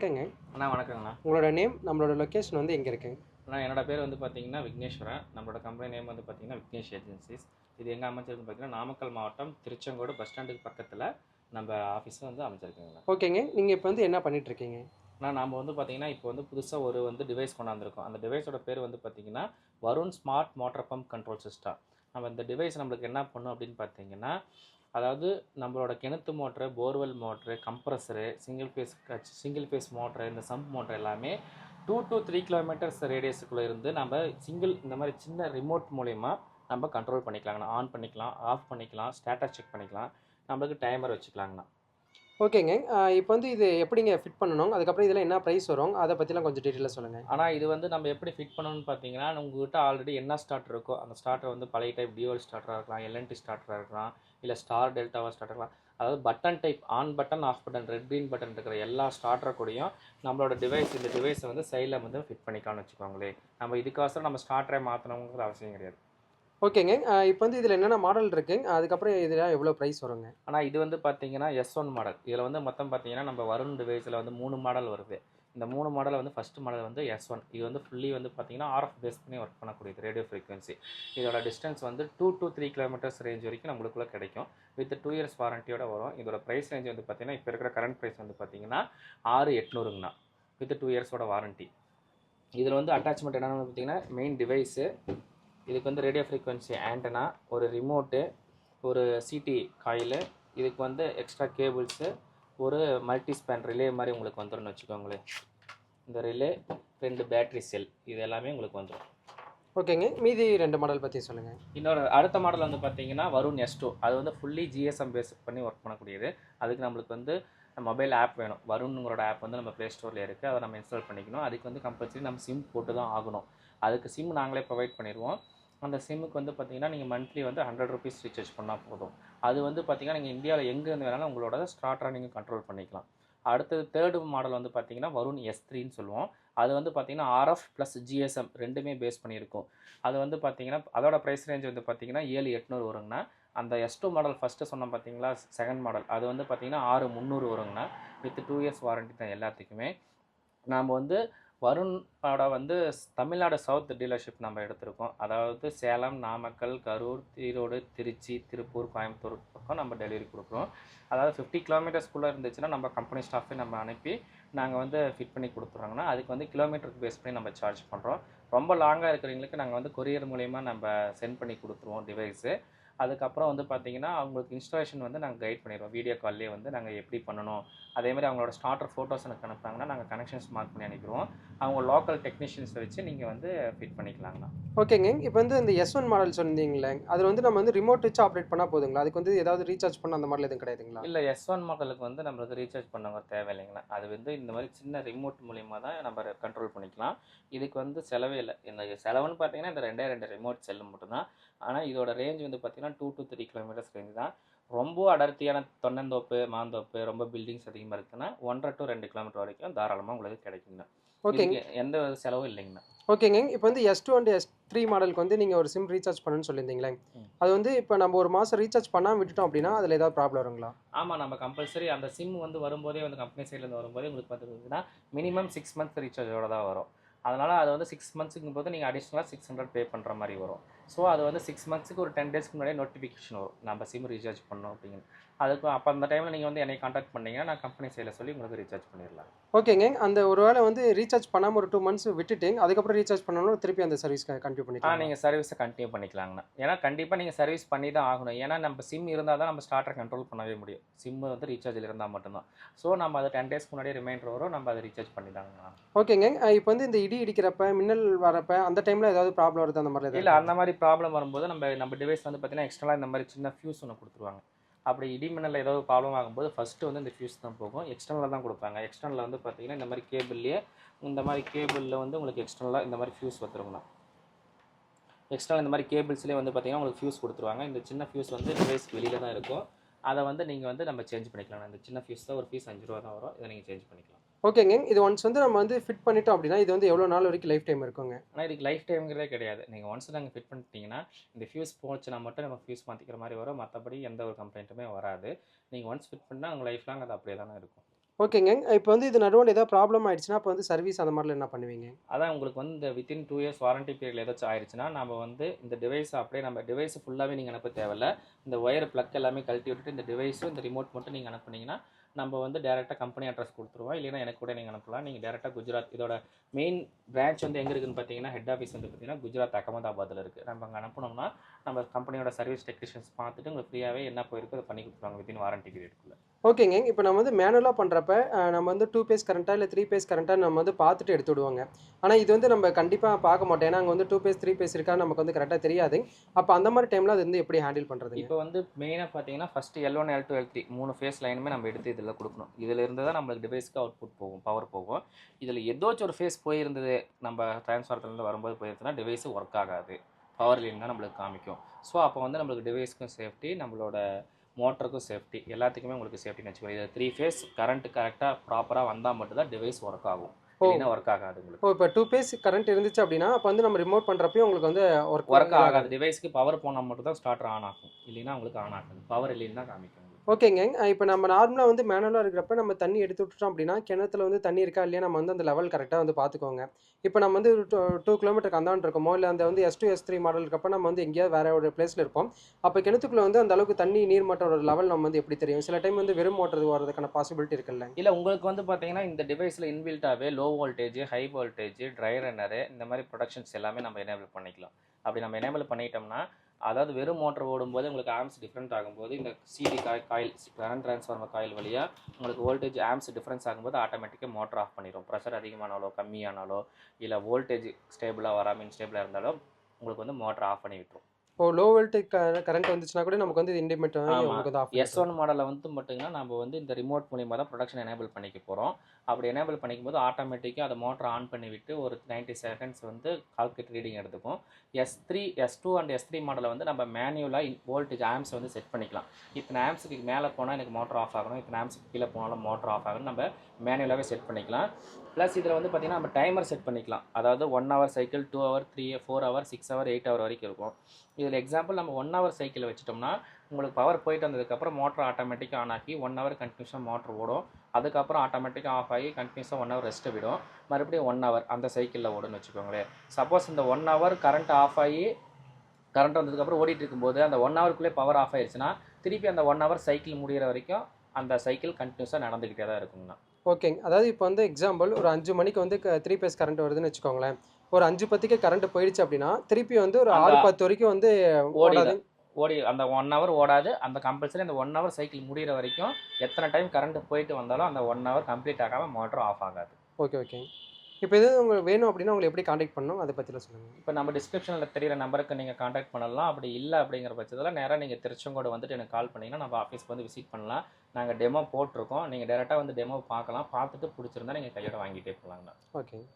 ஓகேங்க அண்ணா வணக்கங்கண்ணா. உங்களோட நேம் நம்மளோட லொக்கேஷன் வந்து எங்கே இருக்குங்க? அண்ணா என்னோட பேர் வந்து பார்த்தீங்கன்னா விக்னேஸ்வரன். நம்மளோட கம்பெனி நேம் வந்து பார்த்தீங்கன்னா விக்னேஷ் ஏஜென்சிஸ். இது எங்கே அமைச்சிருக்குன்னு பார்த்தீங்கன்னா நாமக்கல் மாவட்டம் திருச்செங்கோடு பஸ் ஸ்டாண்டுக்கு பக்கத்தில் நம்ம ஆஃபீஸ் வந்து அமைச்சிருக்கோங்கண்ணா. ஓகேங்க நீங்கள் இப்போ வந்து என்ன பண்ணிட்டு இருக்கீங்க? ஆனால் நாம் வந்து பார்த்தீங்கன்னா இப்போ வந்து புதுசாக ஒரு வந்து டிவைஸ் கொண்டாந்துருக்கோம். அந்த டிவைஸோட பேர் வந்து பார்த்தீங்கன்னா Varun smart motor pump control system நம்ம இந்த டிவைஸ் நம்மளுக்கு என்ன பண்ணும் அப்படின்னு பார்த்தீங்கன்னா அதாவது நம்மளோட கிணத்து motor borewell motor compressor single phase single phase motor இந்த சம்ப் மோட்ரு எல்லாமே டூ டு த்ரீ கிலோமீட்டர்ஸ் ரேடியஸுக்குள்ளே இருந்து நம்ம சிங்கிள் இந்த மாதிரி சின்ன ரிமோட் மூலயமா நம்ம கண்ட்ரோல் பண்ணிக்கலாங்கண்ணா. ஆன் பண்ணிக்கலாம் ஆஃப் பண்ணிக்கலாம் ஸ்டேட்டஸ் செக் பண்ணிக்கலாம். நம்மளுக்கு டைமர் வச்சுக்கலாங்கண்ணா. ஓகேங்க. இப்போ வந்து இது எப்படிங்க ஃபிட் பண்ணணும்? அதுக்கப்புறம் இதில் என்ன ப்ரைஸ் வரும்? அதை பற்றிலாம் கொஞ்சம் டீட்டெயிலாக சொல்லுங்கள் ஆனால் இது வந்து நம்ம எப்படி ஃபிட் பண்ணணும்னு பார்த்தீங்கன்னா உங்ககிட்ட ஆல்ரெடி என்ன ஸ்டார்டர் இருக்கோ அந்த ஸ்டார்டர் வந்து பழைய டைப் டியூவல் ஸ்டார்டராக இருக்கலாம் எல்என்டி ஸ்டார்டராக இருக்கலாம் இல்லை ஸ்டார் டெல்டாவாக ஸ்டார்டர் இருக்கலாம். அதாவது button type on button off button red green button இருக்கிற எல்லா ஸ்டார்டர் கூடயும் நம்மளோட டிவைஸ் இந்த டிவைஸை வந்து சைடில் வந்து ஃபிட் பண்ணிக்கலாம்னு வச்சுக்கோங்களேன். நம்ம இதுக்கோசரம் நம்ம ஸ்டார்டரை மாற்றணுங்கிற அவசியம் கிடையாது. ஓகேங்க. இப்போ வந்து இதில் என்னென்ன மாடல் இருக்குங்க அதுக்கப்புறம் இதில் எவ்வளோ ப்ரைஸ் வருங்க? ஆனால் இது வந்து பார்த்தீங்கன்னா எஸ் ஒன் மாடல் இதில் வந்து மொத்தம் பார்த்தீங்கன்னா நம்ம வருண் டிவைஸில் வந்து மூணு மாடல் வருது. இந்த மூணு மாடல் வந்து ஃபஸ்ட் மாடல் வந்து எஸ் ஒன் இது வந்து ஃபுல்லி வந்து பார்த்தீங்கன்னா ஆர்எஃப் பேஸ் பண்ணி ஒர்க் பண்ணக்கூடியது ரேடியோ ஃப்ரீக்வன்சி இதோட டிஸ்டன்ஸ் வந்து two to three kilometres range வரைக்கும் நம்மளுக்குள்ளே கிடைக்கும். வித் டூ இயர்ஸ் வாரண்டியோட வரும். இதோட ப்ரைஸ் ரேஞ்ச் வந்து பார்த்தீங்கன்னா இப்போ இருக்கிற கரண்ட் ப்ரைஸ் வந்து பார்த்தீங்கன்னா ஆறு எட்நூறுங்கண்ணா. வித் டூ இயர்ஸோட வாரண்டி இதில் வந்து அட்டாச்மெண்ட் என்னென்னு பார்த்தீங்கன்னா மெயின் டிவைஸு இதுக்கு வந்து ரேடியோ ஃப்ரீக்வன்சி ஆண்டனா ஒரு ரிமோட்டு ஒரு சிடி காயிலு இதுக்கு வந்து எக்ஸ்ட்ரா கேபிள்ஸு ஒரு மல்டி ஸ்பேன் ரிலே மாதிரி உங்களுக்கு வந்துடும்னு வச்சுக்கோங்களேன். இந்த ரிலே ரெண்டு பேட்டரி செல் இது எல்லாமே உங்களுக்கு வந்துடும் ஓகேங்க. மீதி ரெண்டு மாடல் பற்றி சொல்லுங்கள் இன்னொரு அடுத்த மாடல் வந்து பார்த்தீங்கன்னா வருண் எஸ் டூ அது வந்து ஃபுல்லி ஜிஎஸ்எம் பேஸ் பண்ணி ஒர்க் பண்ணக்கூடியது. அதுக்கு நம்மளுக்கு வந்து மொபைல் ஆப் வேணும். வருண்ங்களோட ஆப் வந்து நம்ம ப்ளே ஸ்டோரில் இருக்குது அதை நம்ம இன்ஸ்டால் பண்ணிக்கணும். அதுக்கு வந்து கம்பல்சரி நம்ம சிம் போட்டு தான் ஆகணும். அதுக்கு சிம் நாங்களே ப்ரொவைட் பண்ணிடுவோம் அந்த சிம்முக்கு வந்து பார்த்தீங்கன்னா நீங்கள் மந்த்லி வந்து ஹண்ட்ரட் ருபீஸ் ரீசார்ஜ் பண்ணால் போதும். அது வந்து பார்த்தீங்கன்னா நீங்கள் இந்தியாவில் எங்கே இருந்து வேணாலும் உங்களோட ஸ்டார்டராக நீங்கள் கண்ட்ரோல் பண்ணிக்கலாம். அடுத்தது தேர்டு மாடல் வந்து பார்த்தீங்கன்னா வருண் எஸ் த்ரீன்னு சொல்லுவோம். அது வந்து பார்த்தீங்கன்னா ஆர்எஃப் ப்ளஸ் ஜிஎஸ்எம் ரெண்டுமே பேஸ் பண்ணியிருக்கும். அது வந்து பார்த்தீங்கன்னா அதோட ப்ரைஸ் ரேஞ்ச் வந்து பார்த்தீங்கன்னா ஏழு எட்நூறு வருங்கண்ணா. அந்த எஸ் டூ மாடல் ஃபஸ்ட்டு சொன்னோம் பார்த்தீங்களா செகண்ட் மாடல் அது வந்து பார்த்தீங்கன்னா ஆறு முந்நூறு வருங்கண்ணா. வித் டூ இயர்ஸ் வாரண்டி தான் எல்லாத்துக்குமே. நாம் வந்து வருணோட வந்து தமிழ்நாடு சவுத் டீலர்ஷிப் நம்ம எடுத்திருக்கோம். அதாவது சேலம் நாமக்கல் கரூர் ஈரோடு திருச்சி திருப்பூர் கோயம்புத்தூர் பக்கம் நம்ம டெலிவரி கொடுக்குறோம். அதாவது ஃபிஃப்டி கிலோமீட்டர்ஸ்குள்ளே இருந்துச்சுன்னா நம்ம கம்பெனி ஸ்டாஃபே நம்ம அனுப்பி நாங்கள் வந்து ஃபிட் பண்ணி கொடுத்துட்றோங்கன்னா அதுக்கு வந்து கிலோமீட்டருக்கு பேஸ் பண்ணி நம்ம சார்ஜ் பண்ணுறோம் ரொம்ப லாங்காக இருக்கிறவங்களுக்கு நாங்கள் வந்து கொரியர் மூலயமா நம்ம சென்ட் பண்ணி கொடுத்துருவோம் டிவைஸு அதுக்கப்புறம் வந்து பார்த்தீங்கன்னா அவங்களுக்கு இன்ஸ்டாலேஷன் வந்து நாங்கள் கைட் பண்ணிடுவோம். வீடியோ கால்லேயே வந்து நாங்கள் எப்படி பண்ணணும். அதேமாதிரி அவங்களோட ஸ்டார்டர் ஃபோட்டோஸ் எனக்கு அனுப்புனாங்கன்னா நாங்கள் கனெக்ஷன்ஸ் மார்க் பண்ணி அனுப்பிடுவோம். அவங்க லோக்கல் டெக்னீஷியன்ஸை வச்சு நீங்கள் வந்து ஃபிட் பண்ணிக்கலாங்கண்ணா. ஓகேங்க இப்போ வந்து இந்த எஸ் ஒன் மாடல் சொன்னீங்களே அதில் வந்து நம்ம வந்து ரிமோட் வச்சு ஆப்ரேட் பண்ணால் போதுங்களா? அதுக்கு வந்து ஏதாவது ரீசார்ஜ் பண்ண அந்த மாதிரிலாம் எதுவும் கிடையாதுங்களா? இல்லை எஸ் ஒன் மாடலுக்கு வந்து நம்மளுக்கு ரீசார்ஜ் பண்ணவங்க தேவையில்லைங்கண்ணா. அது வந்து இந்த மாதிரி சின்ன ரிமோட் மூலியமாக தான் நம்ம கண்ட்ரோல் பண்ணிக்கலாம். இதுக்கு வந்து செலவே இல்லை. இந்த செலவுன்னு பார்த்தீங்கன்னா இந்த ரெண்டே ரெண்டு ரிமோட் செல்லு மட்டும்தான். ஆனால் இதோட ரேஞ்ச் வந்து பார்த்தீங்கன்னா two to three kilometres range தான். ரொம்ப அடர்த்தியான தொன்னந்தோப்பு மாந்தோப்பு ரொம்ப பில்டிங்ஸ் அதிகமாக இருக்குன்னா ஒன்றரை டு ரெண்டு கிலோமீட்டர் வரைக்கும் தாராளமாக உங்களுக்கு கிடைக்குங்கண்ணா ஓகேங்க. எந்த செலவும் இல்லைங்கண்ணா. ஓகேங்க. இப்போ வந்து S two and S three மாடலுக்கு வந்து நீங்கள் ஒரு சிம் ரீசார்ஜ் பண்ணணும்னு சொல்லியிருந்தீங்களே. அது வந்து இப்போ நம்ம ஒரு மாதம் ரீசார்ஜ் பண்ணாமல் விட்டுட்டோம் அப்படின்னா அதில் ஏதாவது ப்ராப்ளம் வருங்களா? ஆமாம் நம்ம கம்பல்சரி அந்த சிம் வந்து வரும்போதே வந்து கம்பெனி சைட்லேருந்து வரும்போதே உங்களுக்கு பார்த்துக்கிட்டிங்கன்னா மினிமம் சிக்ஸ் மந்த்ஸ் ரீசார்ஜோட தான் வரும். அதனால் அது வந்து சிக்ஸ் மந்த்ஸுக்கும் போது நீங்கள் அடிஷ்னலாக சிக்ஸ் ஹண்ட்ரட் பே பண்ணுற மாதிரி வரும். ஸோ அது வந்து சிக்ஸ் மந்த்ஸுக்கு ஒரு டென் டேஸ்க்கு முன்னாடியே நோட்டிஃபிகேஷன் வரும். நம்ம சிம் ரீசார்ஜ் பண்ணோம் அப்படின்னு. அதுக்கு அப்போ அந்த டைமில் நீங்கள் வந்து என்னை காண்டாக்ட் பண்ணீங்கன்னா நான் கம்பெனி சைடில் சொல்லி உங்களுக்கு ரீசார்ஜ் பண்ணிடலாம். ஓகேங்க அந்த ஒரு வேளை வந்து ரீசார்ஜ் பண்ணாமல் ஒரு டூ மந்த்ஸ் விட்டுட்டு அதுக்கப்புறம் ரீசார்ஜ் பண்ணணும் திருப்பி அந்த சர்வீஸ் கண்டினியூ ஆ பண்ணிக்கலாம். நீங்கள் சர்வீஸை கண்டினியூ பண்ணிக்கலாங்கண்ணா. ஏன்னா கண்டிப்பாக நீங்கள் சர்வீஸ் பண்ணி தான் ஆகணும். ஏன்னா நம்ம சிம் இருந்தால் தான் நம்ம ஸ்டார்டரை கண்ட்ரோல் பண்ணவே முடியும். சிம் வந்து ரீசார்ஜில் இருந்தால் மட்டும்தான். ஸோ நம்ம அதை டென் டேஸ்க்கு முன்னாடி ரிமைண்டர் வரும். நம்ம அதை ரீசார்ஜ் பண்ணி தாங்கண்ணா ஓகேங்க இப்போ வந்து இந்த இடி இடிக்கிறப்ப மின்னல் வரப்ப அந்த டைமில் ஏதாவது ப்ராப்ளம் வருது? அந்த மாதிரி இல்லை அந்த மாதிரி ப்ராப்ளம் வரும்போது நம்ம நம்ம டிவைஸ் வந்து பார்த்தீங்கன்னா எக்ஸ்டர்னலாக இந்த மாதிரி சின்ன ஃபியூஸ் ஒன்று கொடுத்துருவாங்க. அப்படி இடிமின்னல் ஏதாவது ப்ராப்ளம் ஆகும்போது ஃபஸ்ட்டு வந்து இந்த ஃபியூஸ் தான் போகும். எக்ஸ்டர்னலாக தான் கொடுப்பாங்க. எக்ஸ்டர்னலில் வந்து பார்த்தீங்கன்னா இந்த மாதிரி கேபிள்லேயே இந்த மாதிரி கேபிளில் வந்து உங்களுக்கு எக்ஸ்டர்னலாக இந்த மாதிரி ஃபியூஸ் வந்துருங்கண்ணா எக்ஸ்டர்னல் இந்த மாதிரி கேபிள்ஸ்லேயே வந்து பார்த்தீங்கன்னா உங்களுக்கு ஃபியூஸ் கொடுத்துருவாங்க. இந்த சின்ன ஃபியூஸ் வந்து டிவைஸ் வெளியில் தான் இருக்கும். அதை வந்து நீங்கள் வந்து நம்ம சேஞ்ச் பண்ணிக்கலாம். இந்த சின்ன ஃபியூஸ் தான் ஒரு ஃபீஸ் அஞ்சு ரூபா தான் வரும். இதை நீங்கள் சேஞ்ச் பண்ணிக்கலாம். ஓகேங்க. இது ஒன்ஸ் வந்து நம்ம வந்து ஃபிட் பண்ணிட்டோம் அப்படின்னா இது வந்து எவ்வளோ நாள் வரைக்கும் லைஃப் டைம் இருக்குங்க? ஆனால் இதுக்கு லைஃப் டைம்ங்கிறதே கிடையாது. நீங்கள் ஒன்ஸ் நாங்கள் ஃபிட் பண்ணிட்டீங்கன்னா இந்த ஃபியூஸ் போச்சுன்னா மட்டும் நம்ம ஃபியூஸ் மாற்றிக்கிற மாதிரி வரும். மற்றபடி எந்த ஒரு கம்ப்ளைண்ட்டுமே வராது. நீங்கள் ஒன்ஸ் ஃபிட் பண்ணால் உங்கள் லைஃப் லாங் அது அப்படியே தானே இருக்கும். ஓகேங்க. இப்போ வந்து இது நடுவில் ஏதாவது ப்ராப்ளம் ஆயிடுச்சுன்னா அப்போ வந்து சர்வீஸ் அந்த மாதிரிலாம் என்ன பண்ணுவீங்க? அதான் உங்களுக்கு வந்து இந்த within two years warranty period ஏதாச்சும் ஆயிடுச்சுன்னா நம்ம வந்து இந்த டிவைஸ் அப்படியே நம்ம டிவைஸ் ஃபுல்லாகவே நீங்கள் அனுப்ப தேவையில்ல. இந்த ஒயர் ப்ளக் எல்லாமே கழட்டி விட்டுட்டு இந்த டிவைஸும் இந்த ரிமோட் மட்டும் நீங்கள் அனுப்புனீங்கன்னா நம்ம வந்து டேரெக்டாக கம்பெனி அட்ரஸ் கொடுத்துருவோம். இல்லைன்னா எனக்கு கூட நீங்கள் அனுப்பலாம். நீங்கள் டேரெக்டாக குஜராத் இதோட மெயின் பிரான்ச் வந்து எங்கே இருக்குன்னு பார்த்தீங்கன்னா ஹெட் ஆஃபீஸ் வந்து பார்த்தீங்கன்னா குஜராத் அகமதாபாத்தில் இருக்குது நம்ம அங்கே அனுப்புனோம்னா நம்ம கம்பெனியோட சர்வீஸ் டெக்னீஷியன்ஸ் பார்த்துட்டு உங்களுக்கு ஃப்ரீயாகவே என்ன போயிருக்கோ அதை பண்ணி கொடுத்துருவாங்க வித்தின் வாரண்டி பீரியட்குள்ளே ஓகேங்க இப்போ நம்ம வந்து மேனுவலாக பண்ணுறப்ப நம்ம வந்து டூ பேஸ் கரண்ட்டாக இல்லை த்ரீ பேஸ் கரண்ட்டாக நம்ம வந்து பார்த்துட்டு எடுத்து விடுவாங்க. ஆனால் இது வந்து நம்ம கண்டிப்பாக பார்க்க மாட்டோம். ஏன்னா அங்கே வந்து டூ பேஸ் த்ரீ பேஸ் இருக்கா நமக்கு வந்து கரெக்டாக தெரியாது. அப்போ அந்த மாதிரி டைமில் அது வந்து எப்படி ஹேண்டில் பண்ணுறதுங்க இப்போ வந்து மெயினாக பார்த்தீங்கன்னா first L one L two L three மூணு ஃபேஸ் லைனுமே நம்ம எடுத்து இதில் கொடுக்கணும். இதில் இருந்து தான் நம்மளுக்கு டிவைஸ்க்கு அவுட்புட் போகும் பவர் போகும். இதில் ஏதோச்சும் ஒரு ஃபேஸ் போயிருந்தது. நம்ம டிரான்ஸ்ஃபார்மர்லேருந்து வரும்போது போயிருந்துச்சுன்னா டிவைஸ் ஒர்க் ஆகாது. பவர் லைன் தான் நம்மளுக்கு காமிக்கும். ஸோ அப்போ வந்து நம்மளுக்கு டிவைஸ்க்கும் சேஃப்டி நம்மளோட மோட்டருக்கும் சேஃப்டி எல்லாத்துக்குமே உங்களுக்கு சேஃப்டின்னு வச்சுக்கோங்க. இது த்ரீ ஃபேஸ் கரண்ட் கரெக்டாக ப்ராப்பராக வந்தால் மட்டும்தான் டிவைஸ் ஒர்க் ஆகும். இல்லைன்னா ஒர்க் ஆகாது உங்களுக்கு. ஓ இப்போ டூ பேஸ் கரண்ட் இருந்துச்சு அப்படின்னா அப்போ வந்து நம்ம ரிமோட் பண்ணுறப்பையும் உங்களுக்கு வந்து ஒர்க் ஒர்க் ஆகாது. டிவைஸ்க்கு பவர் போனால் மட்டும் தான் ஸ்டார்டர் ஆன் ஆகும். இல்லைன்னா உங்களுக்கு ஆன் ஆகாது. பவர் இல்லைன்னு தான் காமிக்கும். ஓகேங்க. இப்போ நம்ம நார்மலாக வந்து மேனுவலாக இருக்கிறப்ப நம்ம தண்ணி எடுத்து விட்டுட்டோம் அப்படின்னா கிணத்துல வந்து தண்ணி இருக்கா இல்லையா நம்ம வந்து அந்த லெவல் கரெக்டாக வந்து பார்த்துக்கோங்க இப்போ நம்ம வந்து டூ கிலோமீட்டருக்கு அந்தாண்டு இருக்கோமோ இல்லை அந்த வந்து S two S three model இருக்கப்போ நம்ம வந்து எங்கேயாவது வேற ஒரு பிளேஸில் இருப்போம். அப்போ கிணத்துக்குள்ள வந்து அந்த அளவுக்கு தண்ணி நீர் மட்டோட லெவல் நம்ம வந்து எப்படி தெரியும்? சில டைம் வந்து வெறும் மோட்டர் வரதுக்கான பாசிபிலிட்டி இருக்குல்ல. இல்லை உங்களுக்கு வந்து பார்த்தீங்கன்னா இந்த டிவைஸில் இன்பில்ட்டாகவே low voltage high voltage dry runner இந்த மாதிரி ப்ரொடக்ஷன்ஸ் எல்லாமே நம்ம எனேபிள் பண்ணிக்கலாம். அப்படி நம்ம எனேபிள் பண்ணிட்டோம்னா அதாவது வெறும் மோட்டர் ஓடும்போது உங்களுக்கு ஆம்ஸ் டிஃப்ரெண்ட் ஆகும்போது இந்த சிடி காய் காயில் கரண்ட் ட்ரான்ஸ்ஃபார்மர் காயில் வழியாக உங்களுக்கு வோல்டேஜ் ஆம்ஸ் டிஃப்ரென்ஸ் ஆகும்போது ஆட்டோமேட்டிக்காக மோட்டர் ஆஃப் பண்ணிடும் ப்ரெஷர் அதிகமானாலோ கம்மியானாலோ இல்லை வோல்டேஜ் ஸ்டேபிளாக வராமல் இன்ஸ்டேபிளாக இருந்தாலும் உங்களுக்கு வந்து மோட்டர் ஆஃப் பண்ணி விட்டுரும். இப்போ லோ வோல்டேஜ் கரண்ட் வந்துச்சுன்னா கூட நமக்கு வந்து வந்து ஆஃப் எஸ் ஒன் மாடலில் வந்து மட்டும்தான் நம்ம வந்து இந்த ரிமோட் மூலியமாக தான் ப்ரொடக்ஷன் எனேபிள் பண்ணிக்க போகிறோம் அப்படி எனேபிள் பண்ணிக்கும் போது ஆட்டோமேட்டிக்காக அதை மோட்டர் ஆன் பண்ணி விட்டு ஒரு 90 செகண்ட்ஸ் வந்து கால்குலேட் ரீடிங் எடுத்துக்கும். S three S two and S three மாடலில் வந்து நம்ம மேனுவலாக வோல்டேஜ் ஆம்ஸ் வந்து செட் பண்ணிக்கலாம். இத்தனை ஆம்ஸுக்கு மேலே போனால் எனக்கு மோட்டர் ஆஃப் ஆகணும். இத்தனை ஆம்ஸுக்கு கீழே போனாலும் மோட்டர் ஆஃப் ஆகணும். நம்ம மேனுவலாகவே செட் பண்ணிக்கலாம். ப்ளஸ் இதில் வந்து பார்த்திங்கன்னா நம்ம டைமர் செட் பண்ணிக்கலாம். அதாவது one hour cycle two hour three four hour six hour eight hour வரைக்கும் இருக்கும். இதில் எக்ஸாம்பிள் நம்ம ஒன் ஹவர் சைக்கிள் வச்சிட்டோம்னா உங்களுக்கு பவர் போயிட்டு வந்ததுக்கப்புறம் மோட்டர் ஆட்டோமேட்டிக்காக ஆன் ஆகி ஒன் ஹவர் கண்டினியூஸாக மோட்டர் ஓடும். அதுக்கப்புறம் ஆட்டோமேட்டிக்காக ஆஃப் ஆகி கண்டினியூஸாக ஒன் ஹவர் ரெஸ்ட்டு விடும். மறுபடியும் ஒன் ஹவர் அந்த சைக்கிளில் ஓடுன்னு வச்சுக்கோங்களேன். சப்போஸ் இந்த ஒன் ஹவர் கரண்ட் ஆஃப் ஆகி கரண்ட் வந்ததுக்கப்புறம் ஓடிட்டு இருக்கும்போது அந்த ஒன் ஹவருக்குள்ளே பவர் ஆஃப் ஆயிடுச்சுன்னா திருப்பி அந்த ஒன் ஹவர் சைக்கிள் முடிகிற வரைக்கும் அந்த சைக்கிள் கண்டினியூஸாக நடந்துக்கிட்டே தான் இருக்குங்கண்ணா. ஓகேங்க அதாவது இப்போ வந்து எக்ஸாம்பிள் ஒரு அஞ்சு மணிக்கு வந்து த்ரீ பேஸ் கரண்ட் வருதுன்னு வச்சுக்கோங்களேன். ஒரு அஞ்சு பத்துக்கு கரண்ட் போயிடுச்சு அப்படின்னா திருப்பி வந்து ஒரு ஆறு பத்து வரைக்கும் வந்து. ஓடாது. ஓடி அந்த ஒன் ஹவர் ஓடாது. அந்த கம்பல்சரி அந்த ஒன் ஹவர் சைக்கிள் முடிகிற வரைக்கும் எத்தனை டைம் கரண்ட் போயிட்டு வந்தாலும் அந்த ஒன் ஹவர் கம்ப்ளீட் ஆகாமல் மோட்டர் ஆஃப் ஆகாது. ஓகே ஓகே இப்போ இது உங்களுக்கு வேணும் அப்படின்னா உங்களை எப்படி காண்டாக்ட் பண்ணணும் அதை பற்றிலாம் சொல்லுங்கள் இப்போ நம்ம டிஸ்கிரிப்ஷனில் தெரியிற நம்பருக்கு நீங்கள் காண்டாக்ட் பண்ணலாம். அப்படி இல்லை அப்படிங்கிற பட்சத்தில் நேராக நீங்கள் திருச்செங்கோடு வந்துட்டு எனக்கு கால் பண்ணிங்கன்னா நம்ம ஆஃபீஸ்க்கு வந்து விசிட் பண்ணலாம். நாங்கள் டெமோ போட்டிருக்கோம். நீங்கள் டேரெக்டாக வந்து டெமோ பார்க்கலாம். பார்த்துட்டு பிடிச்சிருந்தா நீங்கள் கையோட வாங்கிட்டே போகலாங்கண்ணா ஓகே